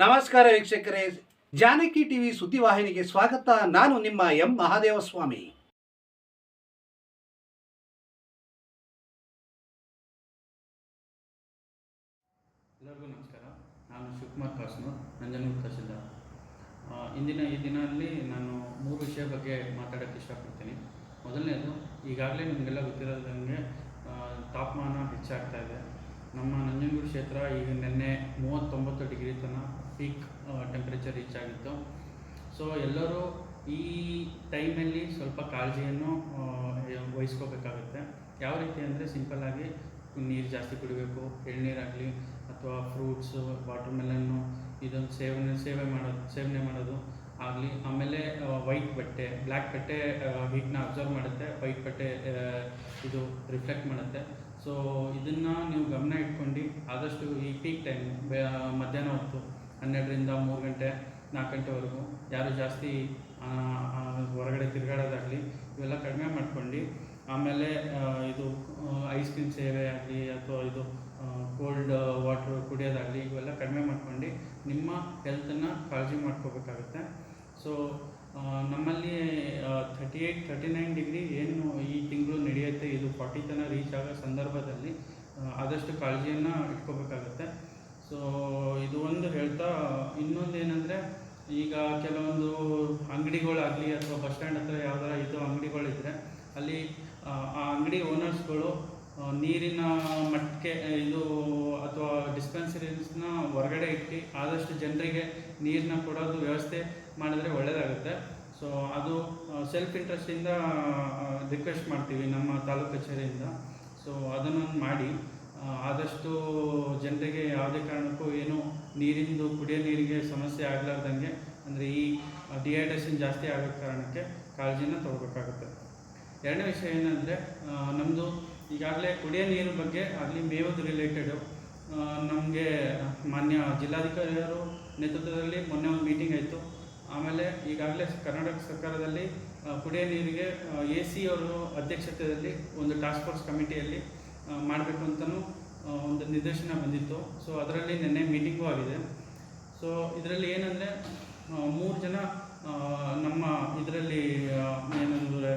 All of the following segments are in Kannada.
ನಮಸ್ಕಾರ ವೀಕ್ಷಕರೇ. ಜಾನಕಿ ಟಿವಿ ಸುದ್ದಿವಾಹಿನಿಗೆ ಸ್ವಾಗತ. ನಾನು ನಿಮ್ಮ ಎಂ ಮಹಾದೇವಸ್ವಾಮಿ. ಎಲ್ಲರಿಗೂ ನಮಸ್ಕಾರ. ನಾನು ಶಿವಕುಮಾರ್ ಕಾಸ್ನೂರ್ ನಂಜನೂರು ತಹಸೀಲ್ದಾರ್. ಇಂದಿನ ಈ ದಿನದಲ್ಲಿ ನಾನು ಮೂರು ವಿಷಯ ಬಗ್ಗೆ ಮಾತಾಡೋಕ್ಕೆ ಇಷ್ಟಪಡ್ತೀನಿ. ಮೊದಲನೇದು, ಈಗಾಗಲೇ ನಿಮಗೆಲ್ಲ ಗೊತ್ತಿರೋದಂಗೆ ತಾಪಮಾನ ಹೆಚ್ಚಾಗ್ತಾ ಇದೆ. ನಮ್ಮ ನಂಜನಗೂಡು ಕ್ಷೇತ್ರ ಈಗ ನಿನ್ನೆ ಮೂವತ್ತೊಂಬತ್ತು ಡಿಗ್ರಿ ತನಕ ಪೀಕ್ ಟೆಂಪ್ರೇಚರ್ ರೀಚ್ ಆಗಿತ್ತು. ಸೊ ಎಲ್ಲರೂ ಈ ಟೈಮಲ್ಲಿ ಸ್ವಲ್ಪ ಕಾಳಜಿಯನ್ನು ವಹಿಸ್ಕೋಬೇಕಾಗುತ್ತೆ. ಯಾವ ರೀತಿ ಅಂದರೆ ಸಿಂಪಲ್ಲಾಗಿ ನೀರು ಜಾಸ್ತಿ ಕುಡಿಬೇಕು, ಎಳ್ನೀರಾಗಲಿ ಅಥವಾ ಫ್ರೂಟ್ಸು ವಾಟರ್ ಮೆಲನ್ನು ಇದೊಂದು ಸೇವನೆ, ಸೇವೆ ಮಾಡೋದು, ಸೇವನೆ ಮಾಡೋದು ಆಗಲಿ. ಆಮೇಲೆ ವೈಟ್ ಬಟ್ಟೆ ಬ್ಲ್ಯಾಕ್ ಬಟ್ಟೆ ಹೀಟ್ನ ಅಬ್ಸರ್ವ್ ಮಾಡುತ್ತೆ. ವೈಟ್ ಬಟ್ಟೆ ಇದು ರಿಫ್ಲೆಕ್ಟ್ ಮಾಡುತ್ತೆ. ಸೊ ಇದನ್ನು ನೀವು ಗಮನ ಇಟ್ಕೊಂಡು ಆದಷ್ಟು ಈ ಪೀಕ್ ಟೈಮ್ ಮಧ್ಯಾಹ್ನ ಹೊತ್ತು ಹನ್ನೆರಡರಿಂದ ಮೂರು ಗಂಟೆ, ನಾಲ್ಕು ಗಂಟೆವರೆಗೂ. ಯಾರು ಜಾಸ್ತಿ ಹೊರಗಡೆ ತಿರುಗಾಡೋದಾಗಲಿ, ಇವೆಲ್ಲ ಕಡಿಮೆ ಮಾಡ್ಕೊಂಡು, ಆಮೇಲೆ ಇದು ಐಸ್ ಕ್ರೀಮ್ ಸೇವೆ ಆಗಲಿ, ಅಥವಾ ಇದು ಕೋಲ್ಡ್ ವಾಟ್ರ್ ಕುಡಿಯೋದಾಗಲಿ, ಇವೆಲ್ಲ ಕಡಿಮೆ ಮಾಡ್ಕೊಂಡು ನಿಮ್ಮ ಹೆಲ್ತನ್ನು ಕಾಳಜಿ ಮಾಡ್ಕೋಬೇಕಾಗುತ್ತೆ. ಸೊ ನಮ್ಮಲ್ಲಿ thirty eight thirty nine degree ಏನು ಈ ತಿಂಗಳು ನಡೆಯುತ್ತೆ, ಇದು ಫಾರ್ಟಿ ತನಕ ರೀಚ್ ಆಗೋ ಸಂದರ್ಭದಲ್ಲಿ ಆದಷ್ಟು ಕಾಳಜಿಯನ್ನು ಇಟ್ಕೋಬೇಕಾಗುತ್ತೆ. ಸೊ ಇದು ಒಂದು ಹೇಳ್ತಾ ಇನ್ನೊಂದು ಏನಂದರೆ ಈಗ ಕೆಲವೊಂದು ಅಂಗಡಿಗಳಾಗಲಿ ಅಥವಾ ಬಸ್ ಸ್ಟ್ಯಾಂಡ್ ಹತ್ರ ಯಾವ್ದಾರ ಇದು ಅಂಗಡಿಗಳಿದ್ರೆ ಅಲ್ಲಿ ಆ, ಅಂಗಡಿ ಓನರ್ಸ್ಗಳು ನೀರಿನ ಮಟ್ಟಕ್ಕೆ ಇದು ಅಥವಾ ಡಿಸ್ಪೆನ್ಸರೀಸ್ನ ಹೊರಗಡೆ ಇಟ್ಟು ಆದಷ್ಟು ಜನರಿಗೆ ನೀರನ್ನ ಕೊಡೋದು ವ್ಯವಸ್ಥೆ ಮಾಡಿದ್ರೆ ಒಳ್ಳೆಯದಾಗುತ್ತೆ ಸೊ ಅದು ಸೆಲ್ಫ್ ಇಂಟ್ರೆಸ್ಟಿಂದ ರಿಕ್ವೆಸ್ಟ್ ಮಾಡ್ತೀವಿ ನಮ್ಮ ತಾಲೂಕು ಕಚೇರಿಯಿಂದ. ಸೊ ಅದನ್ನೊಂದು ಮಾಡಿ ಆದಷ್ಟು ಜನರಿಗೆ ಯಾವುದೇ ಕಾರಣಕ್ಕೂ ಏನು ನೀರಿಂದು ಕುಡಿಯೋ ನೀರಿಗೆ ಸಮಸ್ಯೆ ಆಗಲಾರ್ದಂಗೆ ಅಂದರೆ ಈ ಡಿಹೈಡ್ರೇಷನ್ ಜಾಸ್ತಿ ಆಗೋ ಕಾರಣಕ್ಕೆ ಕಾಳಜಿನ ತಗೋಬೇಕಾಗುತ್ತೆ. ಎರಡನೇ ವಿಷಯ ಏನಂದರೆ ನಮ್ಮದು ಈಗಾಗಲೇ ಕುಡಿಯೋ ನೀರು ಬಗ್ಗೆ ಆಗಲಿ ಮೇವದ ರಿಲೇಟೆಡು ನಮಗೆ ಮಾನ್ಯ ಜಿಲ್ಲಾಧಿಕಾರಿಯವರು ನೇತೃತ್ವದಲ್ಲಿ ಮೊನ್ನೆ ಒಂದು ಮೀಟಿಂಗ್ ಆಯಿತು. ಆಮೇಲೆ ಈಗಾಗಲೇ ಕರ್ನಾಟಕ ಸರ್ಕಾರದಲ್ಲಿ ಕುಡಿಯೋ ನೀರಿಗೆ ಎ ಸಿ ಅವರು ಅಧ್ಯಕ್ಷತೆಯಲ್ಲಿ ಒಂದು ಟಾಸ್ಕ್ ಫೋರ್ಸ್ ಕಮಿಟಿಯಲ್ಲಿ ಮಾಡಬೇಕು ಅಂತಲೂ ಒಂದು ನಿರ್ದೇಶನ ಬಂದಿತ್ತು. ಸೊ ಅದರಲ್ಲಿ ನಿನ್ನೆ ಮೀಟಿಂಗು ಆಗಿದೆ. ಸೊ ಇದರಲ್ಲಿ ಏನಂದರೆ ಮೂರು ಜನ ನಮ್ಮ ಇದರಲ್ಲಿ ಏನಂದರೆ,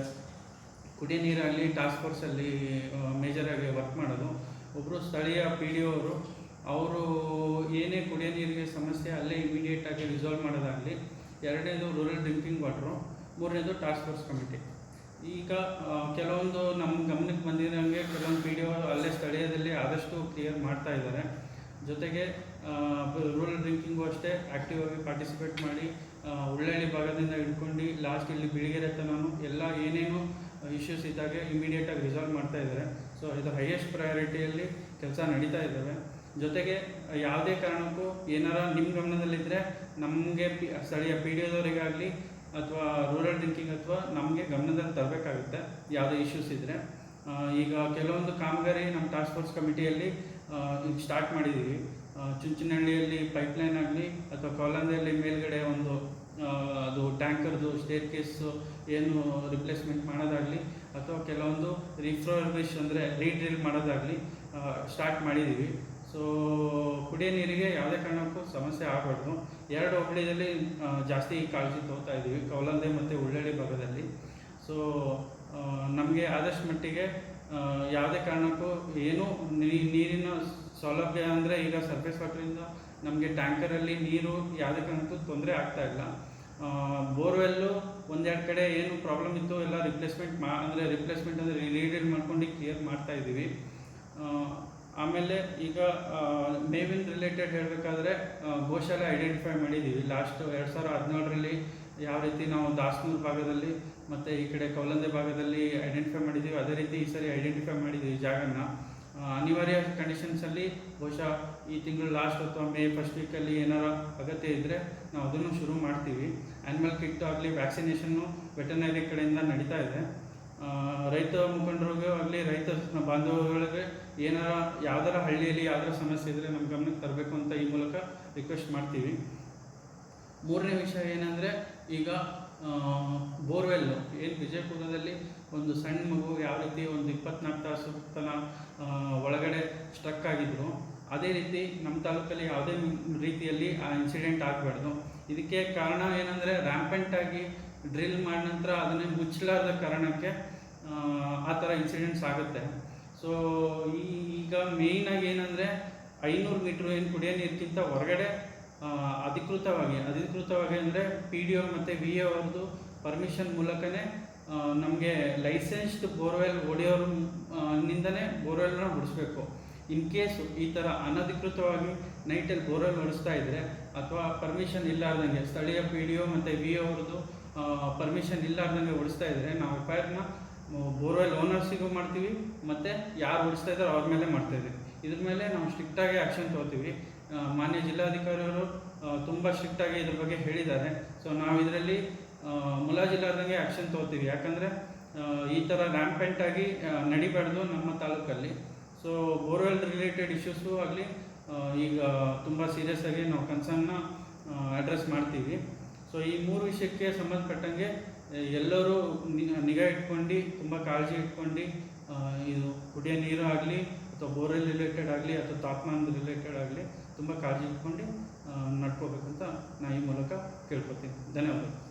ಕುಡಿಯೋ ನೀರಾಗಲಿ ಟಾಸ್ಕ್ ಫೋರ್ಸಲ್ಲಿ ಮೇಜರಾಗಿ ವರ್ಕ್ ಮಾಡೋದು. ಒಬ್ಬರು ಸ್ಥಳೀಯ ಪಿ ಡಿ ಅವರು ಅವರು ಏನೇ ಕುಡಿಯ ನೀರಿಗೆ ಸಮಸ್ಯೆ ಅಲ್ಲೇ ಇಮಿಡಿಯೇಟಾಗಿ ರಿಸಾಲ್ವ್ ಮಾಡೋದಾಗಲಿ, ಎರಡನೇದು ರೂರಲ್ ಡ್ರಿಂಕಿಂಗ್ ವಾಟ್ರು ಮೂರನೇದು ಟಾಸ್ಕ್ ಫೋರ್ಸ್ ಕಮಿಟಿ ಈಗ ಕೆಲವೊಂದು ನಮ್ಮ ಗಮನಕ್ಕೆ ಬಂದಿರೋಂಗೆ ಕೆಲವೊಂದು ಪಿ ಡಿ ಒ ಅಲ್ಲೇ ಸ್ಥಳೀಯದಲ್ಲಿ ಆದಷ್ಟು ಕ್ಲಿಯರ್ ಮಾಡ್ತಾ ಇದ್ದಾರೆ ಜೊತೆಗೆ ರೂರಲ್ ಡ್ರಿಂಕಿಂಗು ಅಷ್ಟೇ ಆ್ಯಕ್ಟಿವ್ ಆಗಿ ಪಾರ್ಟಿಸಿಪೇಟ್ ಮಾಡಿ ಉಳ್ಳಳ್ಳಿ ಭಾಗದಿಂದ ಹಿಡ್ಕೊಂಡು ಲಾಸ್ಟ್ ಇಲ್ಲಿ ಬಿಳಿಗೆರೆ ತನೂ ಎಲ್ಲ ಏನೇನು ಇಶ್ಯೂಸ್ ಇದ್ದಾಗೆ ಇಮಿಡಿಯೇಟಾಗಿ ರಿಸಾಲ್ವ್ ಮಾಡ್ತಾ ಇದ್ದಾರೆ ಸೊ ಇದು ಹೈಯೆಸ್ಟ್ ಪ್ರಯಾರಿಟಿಯಲ್ಲಿ ಕೆಲಸ ನಡೀತಾ ಇದ್ದಾವೆ ಜೊತೆಗೆ, ಯಾವುದೇ ಕಾರಣಕ್ಕೂ ಏನಾರ ನಿಮ್ಮ ಗಮನದಲ್ಲಿದ್ದರೆ ನಮಗೆ ಪಿ, ಸ್ಥಳೀಯ ಪಿ ಡಿ ಒದವರಿಗಾಗಲಿ ಅಥವಾ ರೂರಲ್ ಡ್ರಿಂಕಿಂಗ್ ಅಥವಾ ನಮಗೆ ಗಮನದಲ್ಲಿ ತರಬೇಕಾಗುತ್ತೆ, ಯಾವುದೇ ಇಶ್ಯೂಸ್ ಇದ್ದರೆ ಈಗ ಕೆಲವೊಂದು ಕಾಮಗಾರಿ ನಮ್ಮ ಟಾಸ್ಕ್ ಫೋರ್ಸ್ ಕಮಿಟಿಯಲ್ಲಿ ಸ್ಟಾರ್ಟ್ ಮಾಡಿದ್ದೀವಿ ಚುಂಚನಹಳ್ಳಿಯಲ್ಲಿ ಪೈಪ್ಲೈನ್ ಆಗಲಿ ಅಥವಾ ಕೋಲಂದಲ್ಲಿ ಮೇಲ್ಗಡೆ ಒಂದು ಅದು ಟ್ಯಾಂಕರ್ದು ಸ್ಟೇರ್ ಕೇಸು ಏನು ರಿಪ್ಲೇಸ್ಮೆಂಟ್ ಮಾಡೋದಾಗಲಿ ಅಥವಾ ಕೆಲವೊಂದು ರಿಫ್ರರ್ಬಿಶ್ ಅಂದರೆ ರೀಡ್ರಿಲ್ ಮಾಡೋದಾಗಲಿ ಸ್ಟಾರ್ಟ್ ಮಾಡಿದ್ದೀವಿ ಸೊ ಕುಡಿಯೋ ನೀರಿಗೆ ಯಾವುದೇ ಕಾರಣಕ್ಕೂ ಸಮಸ್ಯೆ ಆಗಬಾರ್ದು. ಎರಡು ಹೋಬಳಿಯಲ್ಲಿ ಜಾಸ್ತಿ ಕಾಳಜಿ ತಗೋತಾ ಇದ್ದೀವಿ. ಕೌಲಂದೆ ಮತ್ತು ಉಳ್ಳಳ್ಳಿ ಭಾಗದಲ್ಲಿ. ಸೊ ನಮಗೆ ಆದಷ್ಟು ಮಟ್ಟಿಗೆ ಯಾವುದೇ ಕಾರಣಕ್ಕೂ ಏನು ನೀರಿನ ಸೌಲಭ್ಯ ಅಂದರೆ ಈಗ ಸರ್ಫೇಸ್ ವಾಟ್ರಿಂದ ನಮಗೆ ಟ್ಯಾಂಕರಲ್ಲಿ ನೀರು ಯಾವುದೇ ಕಾರಣಕ್ಕೂ ತೊಂದರೆ ಆಗ್ತಾ ಇಲ್ಲ. ಬೋರ್ವೆಲ್ಲು ಒಂದೆರಡು ಕಡೆ ಏನು ಪ್ರಾಬ್ಲಮ್ ಇತ್ತು, ಎಲ್ಲ ರಿಪ್ಲೇಸ್ಮೆಂಟ್ ಮಾ, ಅಂದರೆ ರಿಪ್ಲೇಸ್ಮೆಂಟ್ ಅಂದರೆ ರೀಡೀಲ್ ಮಾಡ್ಕೊಂಡು ಕ್ಲಿಯರ್ ಮಾಡ್ತಾ ಇದ್ದೀವಿ. ಆಮೇಲೆ ಈಗ ನೇವಿನ ರಿಲೇಟೆಡ್ ಹೇಳಬೇಕಾದ್ರೆ ಗೋಶಾಲೆ ಐಡೆಂಟಿಫೈ ಮಾಡಿದ್ದೀವಿ. ಲಾಸ್ಟ್ ಎರಡು ಸಾವಿರ ಹದಿನೇಳರಲ್ಲಿ ಯಾವ ರೀತಿ ನಾವು ದಾಸನೂರು ಭಾಗದಲ್ಲಿ ಮತ್ತು ಈ ಕಡೆ ಕೌಲಂದೆ ಭಾಗದಲ್ಲಿ ಐಡೆಂಟಿಫೈ ಮಾಡಿದ್ದೀವಿ. ಅದೇ ರೀತಿ ಈ ಸರಿ ಐಡೆಂಟಿಫೈ ಮಾಡಿದ್ದೀವಿ ಜಾಗನ. ಅನಿವಾರ್ಯ ಕಂಡೀಷನ್ಸಲ್ಲಿ ಬಹುಶಃ ಈ ತಿಂಗಳು ಲಾಸ್ಟ್ ಅಥವಾ ಮೇ ಫಸ್ಟ್ ವೀಕಲ್ಲಿ ಏನಾರ ಅಗತ್ಯ ಇದ್ದರೆ ನಾವು ಅದನ್ನು ಶುರು ಮಾಡ್ತೀವಿ. ಆ್ಯನಿಮಲ್ ಕಿಟ್ ಆಗಲಿ ವ್ಯಾಕ್ಸಿನೇಷನ್ನು ವೆಟರ್ನರಿ ಕಡೆಯಿಂದ ನಡೀತಾ ಇದೆ. ರೈತ ಮುಖಂಡರಿಗೆ ಆಗಲಿ ರೈತ ಬಾಂಧವಗಳಿಗೆ ಏನಾರ ಯಾವ್ದಾರ ಹಳ್ಳಿಯಲ್ಲಿ ಯಾವ್ದಾರ ಸಮಸ್ಯೆ ಇದ್ದರೆ ನಮ್ಮ ಗಮನಕ್ಕೆ ತರಬೇಕು ಅಂತ ಈ ಮೂಲಕ ರಿಕ್ವೆಸ್ಟ್ ಮಾಡ್ತೀವಿ. ಮೂರನೇ ವಿಷಯ ಏನಂದರೆ ಈಗ ಬೋರ್ವೆಲ್ಲು ಏನು ವಿಜಯಪುರದಲ್ಲಿ ಒಂದು ಸಣ್ಣ ಮಗು ಯಾವ ರೀತಿ ಒಂದು ಇಪ್ಪತ್ನಾಲ್ಕು ತಾಸು ತನ ಒಳಗಡೆ ಸ್ಟ್ರಕ್ ಆಗಿದ್ರು ಅದೇ ರೀತಿ ನಮ್ಮ ತಾಲೂಕಲ್ಲಿ ಯಾವುದೇ ರೀತಿಯಲ್ಲಿ ಆ ಇನ್ಸಿಡೆಂಟ್ ಆಗಬಾರ್ದು. ಇದಕ್ಕೆ ಕಾರಣ ಏನಂದರೆ ರ್ಯಾಂಪೆಂಟ್ ಆಗಿ ಡ್ರಿಲ್ ಮಾಡಿದ ನಂತರ ಅದನ್ನೇ ಮುಚ್ಚಲಾರದ ಕಾರಣಕ್ಕೆ ಆ, ಥರ ಇನ್ಸಿಡೆಂಟ್ಸ್ ಆಗುತ್ತೆ. ಸೊ ಈಗ ಮೇಯ್ನಾಗಿ ಏನಂದರೆ ಐನೂರು ಮೀಟ್ರ್ ಏನು ಕುಡಿಯೋ ನೀರಿಗಿಂತ ಹೊರಗಡೆ ಅಧಿಕೃತವಾಗಿ ಅಧಿಕೃತವಾಗಿ ಅಂದರೆ ಪಿ ಡಿ ಒ ಮತ್ತು ವಿ ಎ ಅವ್ರದ್ದು ಪರ್ಮಿಷನ್ ಮೂಲಕನೇ ನಮಗೆ ಲೈಸೆನ್ಸ್ಡ್ ಬೋರ್ವೆಲ್ ಹೊಡೆಯೋರು ನಿಂದನೇ ಬೋರ್ವೆಲ್ನ ಹೊಡಿಸ್ಬೇಕು. ಇನ್ ಕೇಸು ಈ ಥರ ಅನಧಿಕೃತವಾಗಿ ನೈಟಲ್ಲಿ ಬೋರ್ವೆಲ್ ಹೊಡಿಸ್ತಾ ಇದ್ದರೆ ಅಥವಾ ಪರ್ಮಿಷನ್ ಇಲ್ಲಾರ್ದಂಗೆ ಸ್ಥಳೀಯ ಪಿ ಡಿ ಒ ಮತ್ತು ವಿ ಅವ್ರದ್ದು ಪರ್ಮಿಷನ್ ಇಲ್ಲಾರ್ದಂಗೆ ಹೊಡಿಸ್ತಾ ಇದ್ದರೆ ನಾವು ಎಫ್ ಬೋರ್ವೆಲ್ ಓನರ್ಸಿಗೂ ಮಾಡ್ತೀವಿ ಮತ್ತು ಯಾರು ಉಳಿಸ್ತಾ ಇದ್ದಾರೋ ಅವ್ರ ಮೇಲೆ ಮಾಡ್ತಾ ಇದ್ದೀವಿ. ಇದ್ರ ಮೇಲೆ ನಾವು ಸ್ಟ್ರಿಕ್ಟಾಗಿ ಆ್ಯಕ್ಷನ್ ತೊಗೋತೀವಿ. ಮಾನ್ಯ ಜಿಲ್ಲಾಧಿಕಾರಿಯವರು ತುಂಬ ಸ್ಟ್ರಿಕ್ಟಾಗಿ ಇದ್ರ ಬಗ್ಗೆ ಹೇಳಿದ್ದಾರೆ. ಸೊ ನಾವು ಇದರಲ್ಲಿ ಮುಲಾಜಿಲ್ಲಾರ್ದಂಗೆ ಆ್ಯಕ್ಷನ್ ತೊಗೋತೀವಿ. ಯಾಕಂದರೆ ಈ ಥರ ರ್ಯಾಂಪೆಂಟ್ ಆಗಿ ಆ, ನಡಿಬಾರ್ದು ನಮ್ಮ ತಾಲೂಕಲ್ಲಿ. ಸೊ ಬೋರ್ವೆಲ್ ರಿಲೇಟೆಡ್ ಇಶ್ಯೂಸು ಆಗಲಿ ಈಗ ತುಂಬ ಸೀರಿಯಸ್ ಆಗಿ ನಾವು ಕನ್ಸರ್ನ ಅಡ್ರೆಸ್ ಮಾಡ್ತೀವಿ. ಸೊ ಈ ಮೂರು ವಿಷಯಕ್ಕೆ ಸಂಬಂಧಪಟ್ಟಂಗೆ ಎಲ್ಲರೂ ನಿಗಾ ಇಟ್ಕೊಂಡು, ತುಂಬ ಕಾಳಜಿ ಇಟ್ಕೊಂಡು ಇದು ಕುಡಿಯೋ ನೀರು ಆಗಲಿ ಅಥವಾ ಬೋರ್ವೆಲ್ ರಿಲೇಟೆಡ್ ಆಗಲಿ ಅಥವಾ ತಾಪಮಾನದ ರಿಲೇಟೆಡ್ ಆಗಲಿ ತುಂಬ ಕಾಳಜಿ ಇಟ್ಕೊಂಡು ನಡ್ಕೋಬೇಕಂತ ನಾನು ಈ ಮೂಲಕ ಕೇಳ್ಕೊತೀನಿ. ಧನ್ಯವಾದಗಳು.